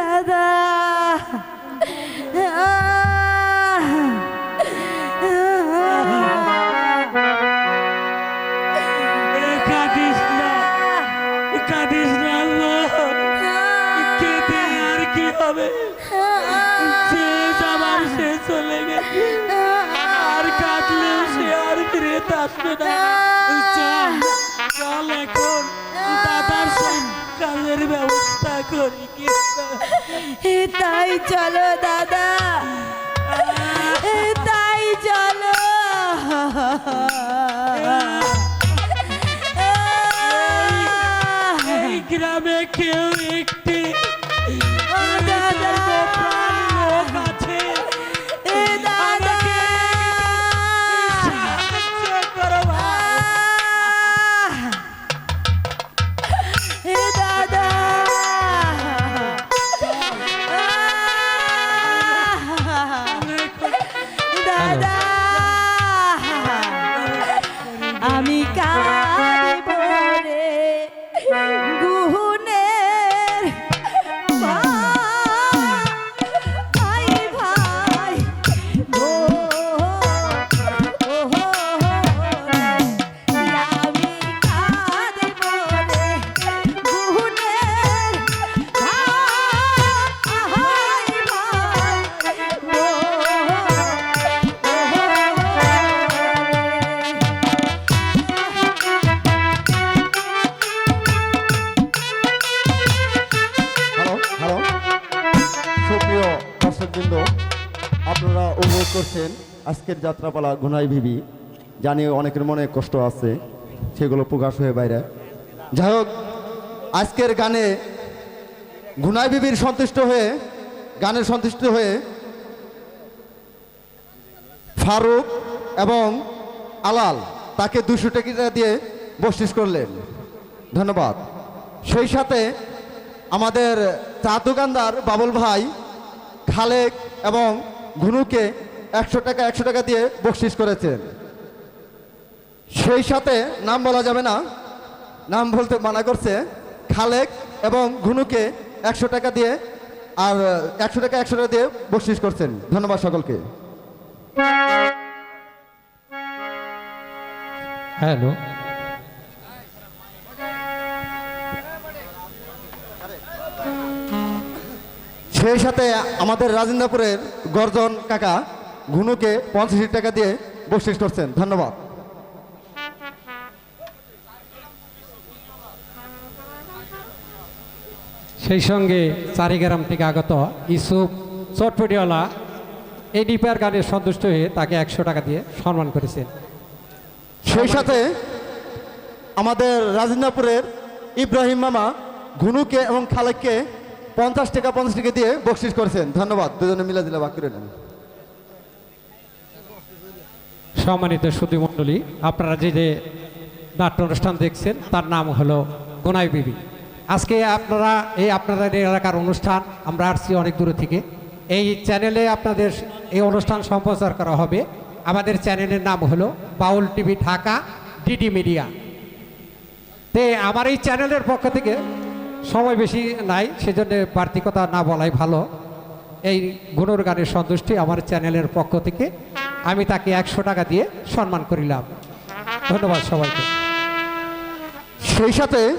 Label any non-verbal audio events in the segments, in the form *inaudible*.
দাদা তাই চলো দাদা। তাই চলো। গ্রামে কেউ আজকের যাত্রাপালা ঘুনাই ভিবি জানি অনেকের মনে কষ্ট আছে, সেগুলো প্রকাশ হয়ে বাইরে। যাই হোক, আজকের গানে ঘুনাই বিবির সন্তুষ্ট হয়ে গানের সন্তুষ্ট হয়ে ফারুক এবং আলাল তাকে দুশো টাকা দিয়ে বকশিস করলেন। ধন্যবাদ। সেই সাথে আমাদের চা দোকানদার বাবুল ভাই, খালেক এবং ঘুনুকে একশো টাকা একশো টাকা দিয়ে বকশিস করেছেন। সেই সাথে নাম বলা যাবে না নাম বলতে মানা করছে খালেক এবং ঘুনুকে একশো টাকা দিয়ে আর একশো টাকা একশো টাকা দিয়ে বকশিস করছেন। ধন্যবাদ সকলকে। হ্যালো। সেই সাথে আমাদের রাজেন্দ্রপুরের গর্জন কাকা ঘুনুকে পঞ্চাশ টাকা দিয়ে বকশিস করছেন। ধন্যবাদ। সেই সঙ্গে চারিগ্রাম থেকে আগত ইসুফ চটপটিওয়ালা এই ডিপার গানে সন্তুষ্ট হয়ে তাকে একশো টাকা দিয়ে সম্মান করেছেন। সেই সাথে আমাদের রাজেন্দ্রপুরের ইব্রাহিম মামা ঘুনুকে এবং খালেককে পঞ্চাশ টাকা পঞ্চাশ টাকা দিয়ে বকশিস করেছেন। ধন্যবাদ। দুজনে মিলে দিলে বাকি রইলেন সম্মানিত সুদী মণ্ডলী আপনারা যে যে নাট্য অনুষ্ঠান দেখছেন, তার নাম হলো গোনাই বিবি। আজকে আপনারা, এই আপনাদের এলাকার অনুষ্ঠান, আমরা আসছি অনেক দূরে থেকে। এই চ্যানেলে আপনাদের এই অনুষ্ঠান সম্প্রচার করা হবে। আমাদের চ্যানেলের নাম হলো Baul TV Dhaka, DD media. তে আমার এই চ্যানেলের পক্ষ থেকে সময় বেশি নাই, সেজন্য বাড়তি কথা না বলাই ভালো। এই গুণর গানের সন্তুষ্টি আমার চ্যানেলের পক্ষ থেকে। আমি তাকে একশো টাকা দিয়ে সম্মান করিলাম। ধন্যবাদ সবাইকে। সেই সাথে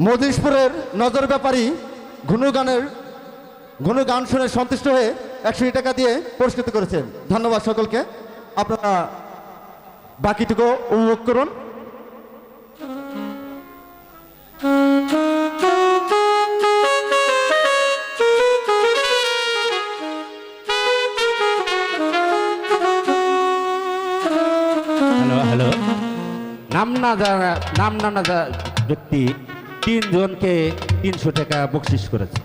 মদিসপুরের নজর ব্যাপারী ঘুনু গানের ঘুনু গান শুনে সন্তুষ্ট হয়ে একশো টাকা দিয়ে পুরস্কৃত করেছেন। ধন্যবাদ সকলকে। আপনারা বাকিটুকু উপভোগ করুন। নাম না জানা নাম না না ব্যক্তি তিনজনকে তিনশো টাকা বকশিস করেছে।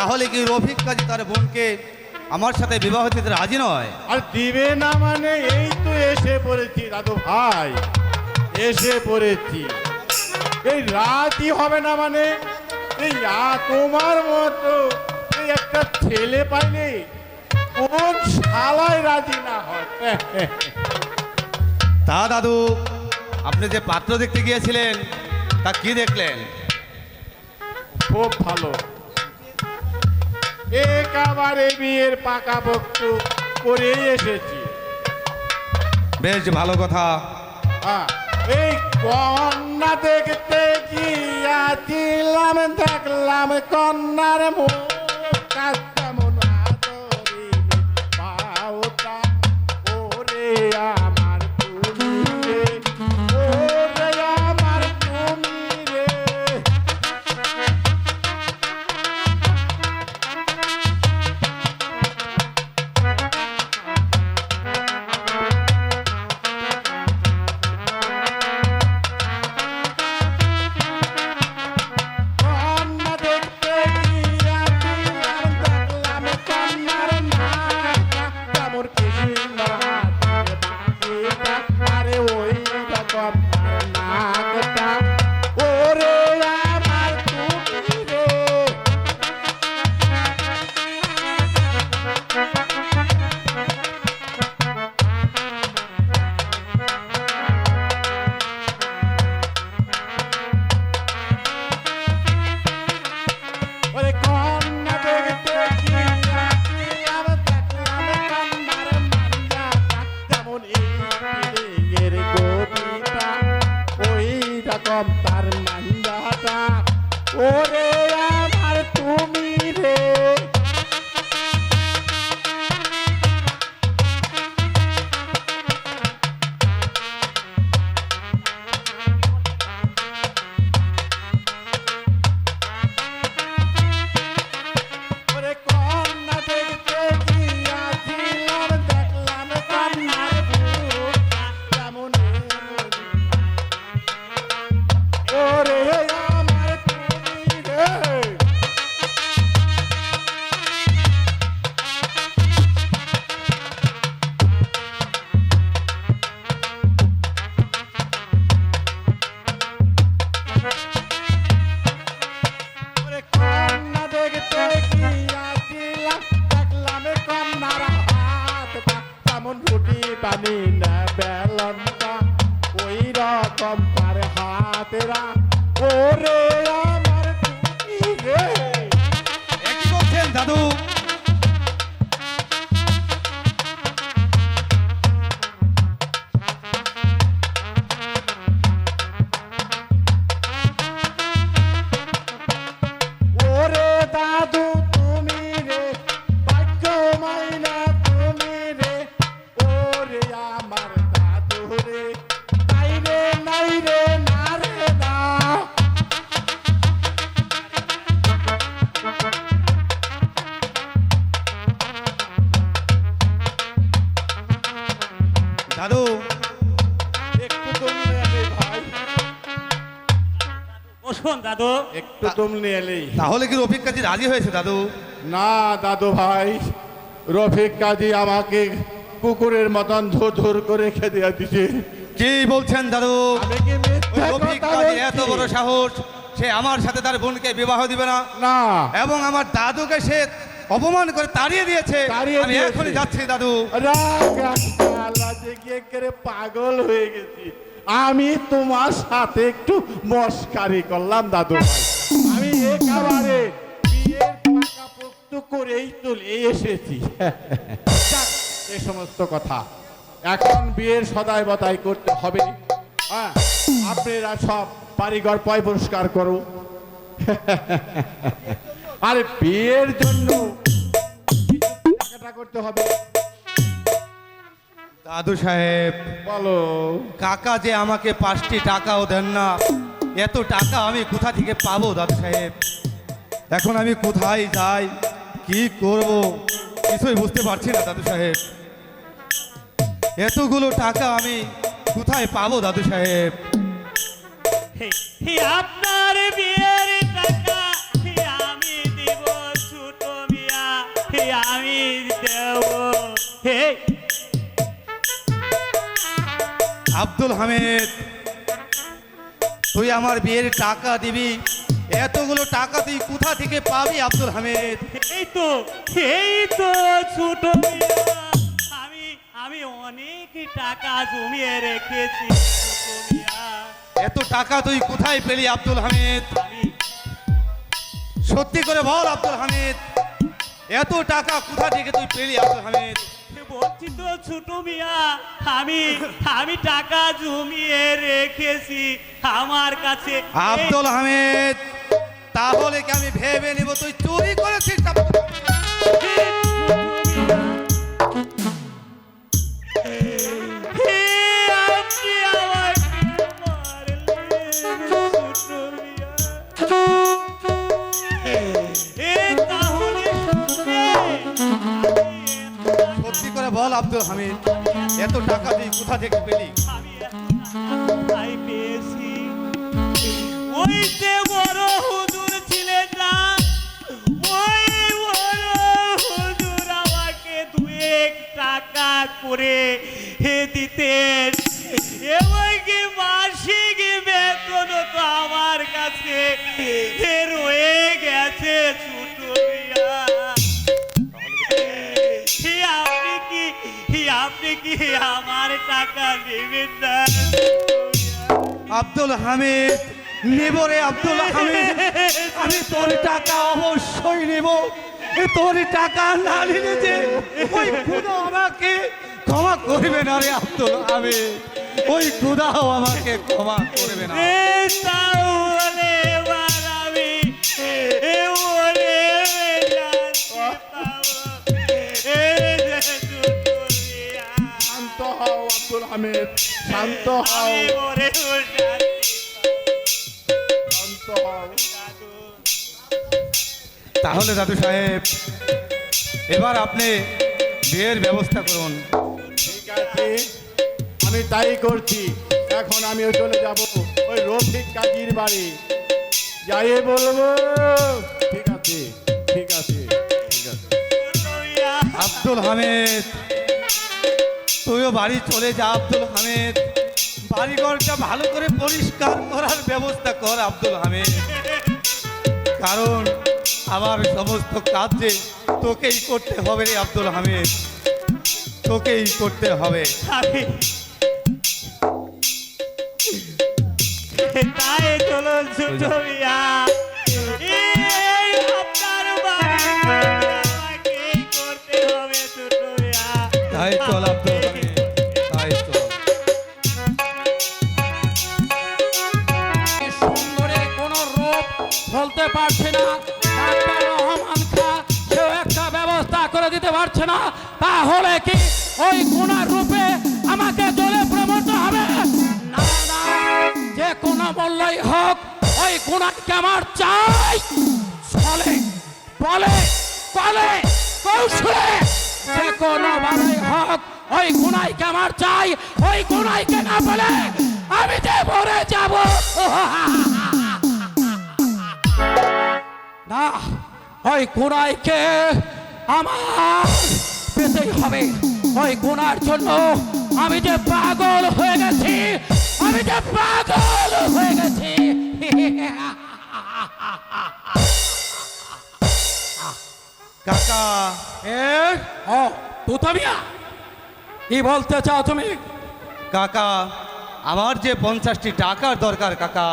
তাহলে কি রফিক কাজী তার বোনকে আমার সাথে বিবাহ দিতে রাজি নয়? আর দিবে না মানে এই তো এসে পড়েছি দাদু ভাই। এসে পড়েছি। এই রাতই হবে না মানে? এই তোমার মতো এই একটা ছেলে পাইলে কোন শালায় রাজি না হয়? *laughs* তা দাদু আপনি যে পাত্র দেখতে গিয়েছিলেন তা কি দেখলেন? খুব ভালো। একেবারে বিয়ের পাকা বক্তু করে এসেছি। বেশ ভালো কথা। এই কন্যা দেখতে গিয়াছিলাম দেখলাম কন্যার মুখ তুমলে এলেই তাহলে কি রফিক কাজী রাজি হয়েছে দাদু? না দাদু ভাই। রফিক কাজী আমাকে কুকুরের মতন ধুর ধুর করে খেতে দিছে কি বলছেন দাদু? রফিক কাজী এত বড় সাহস সে আমার সাথে তার বোনকে বিবাহ দিবে না। না। এবং আমার দাদুকে সে অপমান করে তাড়িয়ে দিয়েছে। আমি দিয়েছে। এখনই যাচ্ছি দাদু। পাগল হয়ে গেছি। আমি তোমার সাথে একটু মস্কারি করলাম দাদু ভাই। আমি একেবারে বিয়ের পাকা পোক্ত করেই চলে এসেছি। এই সমস্ত কথা। এখন বিয়ের বতাই করতে হবে। হ্যাঁ আপনারা সব বাড়িঘর পয় পরিষ্কার করো। আরে বিয়ের জন্য করতে হবে। দাদু সাহেব বলো। কাকা যে আমাকে পাঁচটি টাকাও দেন না। এত টাকা আমি কোথা থেকে পাবো দাদু সাহেব? এখন আমি কোথায় যাই? কি করব? কিছুই বুঝতে পারছি না দাদু সাহেব। এতগুলো টাকা আমি কোথায় পাবো দাদু সাহেব? আপনার বিয়ের টাকা আমি দিব ছোট বিয়া আমি দেব। আব্দুল হামিদ তুই আমার বিয়ের টাকা দিবি। এতগুলো টাকা তুই কোথা থেকে পাবি আব্দুল হামিদ? এই তো এই তো ছোট আমি আমি অনেক টাকা জমিয়ে রেখেছি এত টাকা তুই কোথায় পেলি আব্দুল হামিদ? সত্যি করে বল আব্দুল হামিদ। এত টাকা কোথা থেকে তুই পেলি আব্দুল হামিদ? বলছি তো ছোট মিয়া আমি আমি টাকা জমিয়ে রেখেছি আমার কাছে। আব্দুল হামিদ তাহলে কি আমি ভেবে নিব তুই চুরি করেছিস? কোথা থেকে পেলি? পেয়েছি ওই ছিলেন না। ওই বড় আমাকে টাকা করে হে মাসিক বেতন তো আমার কাছে? রয়ে গেছে আব্দুল হামিদ, নেব রে আব্দুল হামিদ। আমি তোর টাকা অবশ্যই নেব। তোর টাকা না নিলে যে ওই খুদা আমাকে ক্ষমা করবে না রে আব্দুল হামিদ। ওই খুদাও আমাকে ক্ষমা করবে না। হও আব্দুল হামিদ। শান্ত হও। আমি শান্ত হও। তাহলে দাদু সাহেব এবার আপনি বিয়ের ব্যবস্থা করুন। ঠিক আছে আমি তাই করছি। এখন আমিও চলে যাব ওই রফিক কাজীর বাড়ি। যাই বলব ঠিক আছে ঠিক আছে ঠিক আছে। আব্দুল হামিদ তুইও বাড়ি চলে যা, আব্দুল হামিদ। বাড়িঘরটা ভালো করে পরিষ্কার করার ব্যবস্থা কর, আব্দুল হামিদ। কারণ আমার সমস্ত কাজ তোকেই করতে হবে রে আব্দুল হামিদ। তোকেই করতে হবে। তাই চলো ছোট মিয়া। বলতে পারছে না। রহমান খা, কেউ একটা ব্যবস্থা করে দিতে পারছে না। তাহলে কি ওই গুণার রূপে আমাকে জলে প্রমোট হবে? যে কোনো মূল্যই হোক, ওই গুণাকে আমার চাই। বলে বলে কৌশলে যে কোনো ভাবেই হোক, ওই গুনাইকে আমার চাই। ওই গুনাইকে না বলে আমি যে মরে যাব। *laughs* না ওই গুনাইকে আমার পেতেই হবে। ওই গুনার জন্য আমি যে পাগল হয়ে গেছি আমি যে পাগল হয়ে গেছি। কাকা এ ও তুতামিয়া কি বলতে চাও তুমি? কাকা আমার যে পঞ্চাশটি টাকার দরকার কাকা।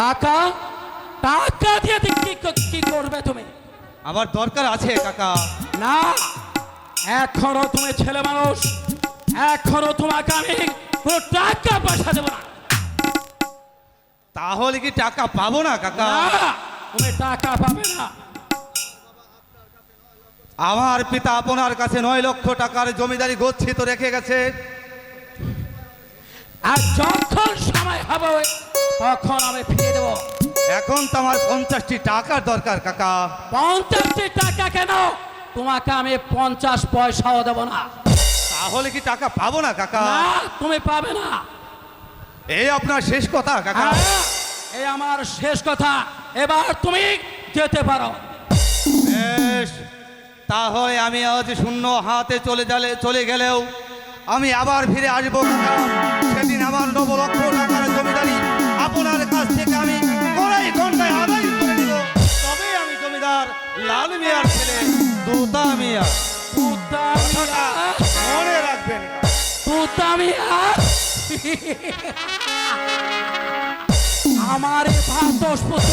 টাকা? টাকা দিয়ে কি কি করবে তুমি? আমার দরকার আছে কাকা। না এখনও তুমি ছেলে মানুষ এখনও তোমাকে আমি কোনো টাকা পয়সা দেবো না। তাহলে কি টাকা পাবো না কাকা? তুমি টাকা পাবে না। আমার পিতা আপনার কাছে নয় লক্ষ টাকার জমিদারি গচ্ছিত রেখে গেছে। আর যখন সময় হবে তখন আমি ফিরে দেবো। এখন তো আমার পঞ্চাশটি টাকার দরকার কাকা। পঞ্চাশটি টাকা কেন? তোমাকে আমি পঞ্চাশ পয়সাও দেবো না। তাহলে কি টাকা পাবো না কাকা? না তুমি পাবে না। এই আপনার শেষ কথা কাকা। হ্যাঁ, এই আমার শেষ কথা। এবার তুমি যেতে পারো। বেশ তাহলে আমি আজ শূন্য হাতে চলে গেলে চলে গেলেও আমি আবার ফিরে আসব কাকা। সেদিন আমার নব লক্ষ লাল মিয়ার ছেলে দুতা মিয়া। কথাটা মনে রাখবেন। আমার এই ভাতস পুত্র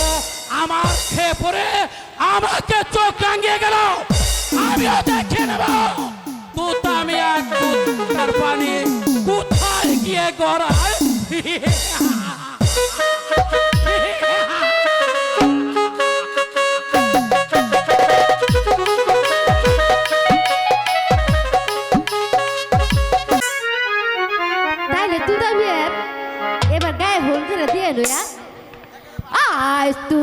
আমার খেয়ে পড়ে আমাকে চোখ রাঙিয়ে গেল। আমিও দেখে নেব। তুত আমি এক পানি কোথায় গিয়ে গড়ায়? *laughs* গায়ে হোল করে দিয়ে লইয়া আজ তু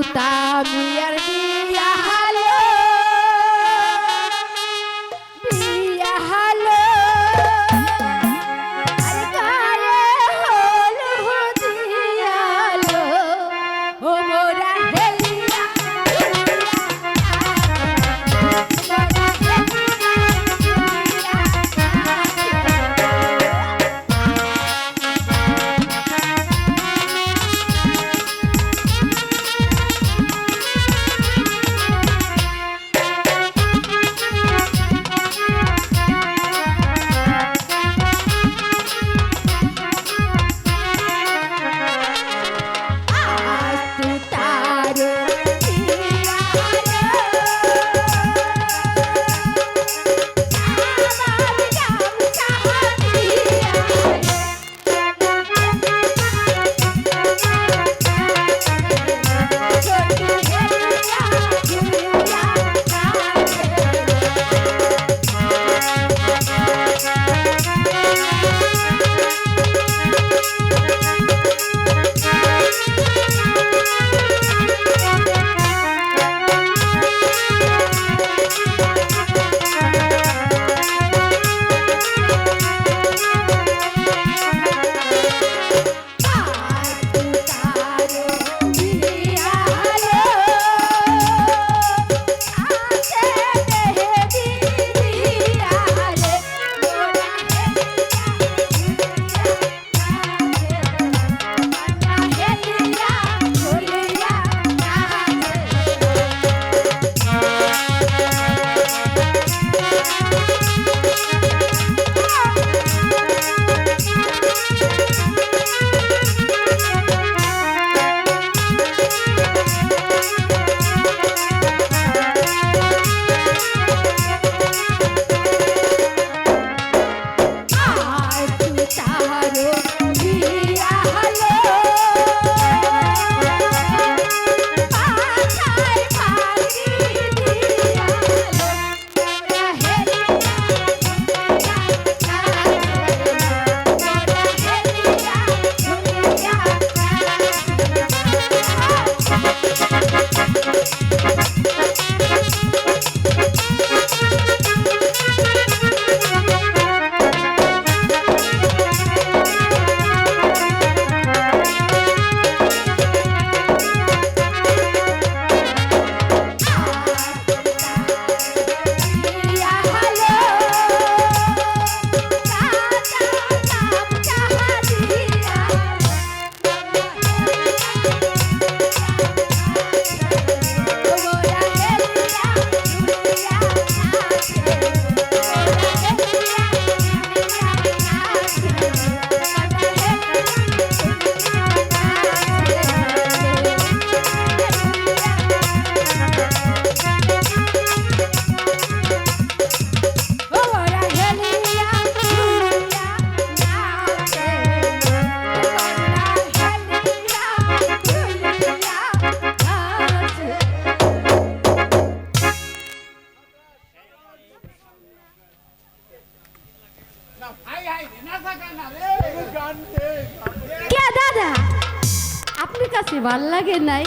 ঠেকেন নাই।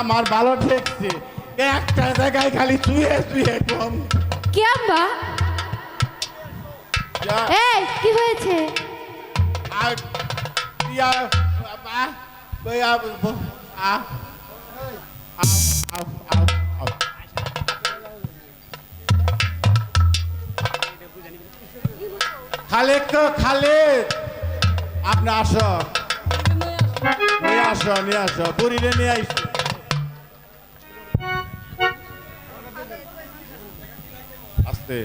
আমার ভালো দেখছে একটা জায়গায় খালি শুয়ে শুয়ে কম কেমবা এই কি হয়েছে? আর ইয়া বাবা বয়া আ খালেক তো খালেদ আপনি আসো। আসো নিয়ে আসো বুড়িরে নিয়ে আইসো। আস্তে।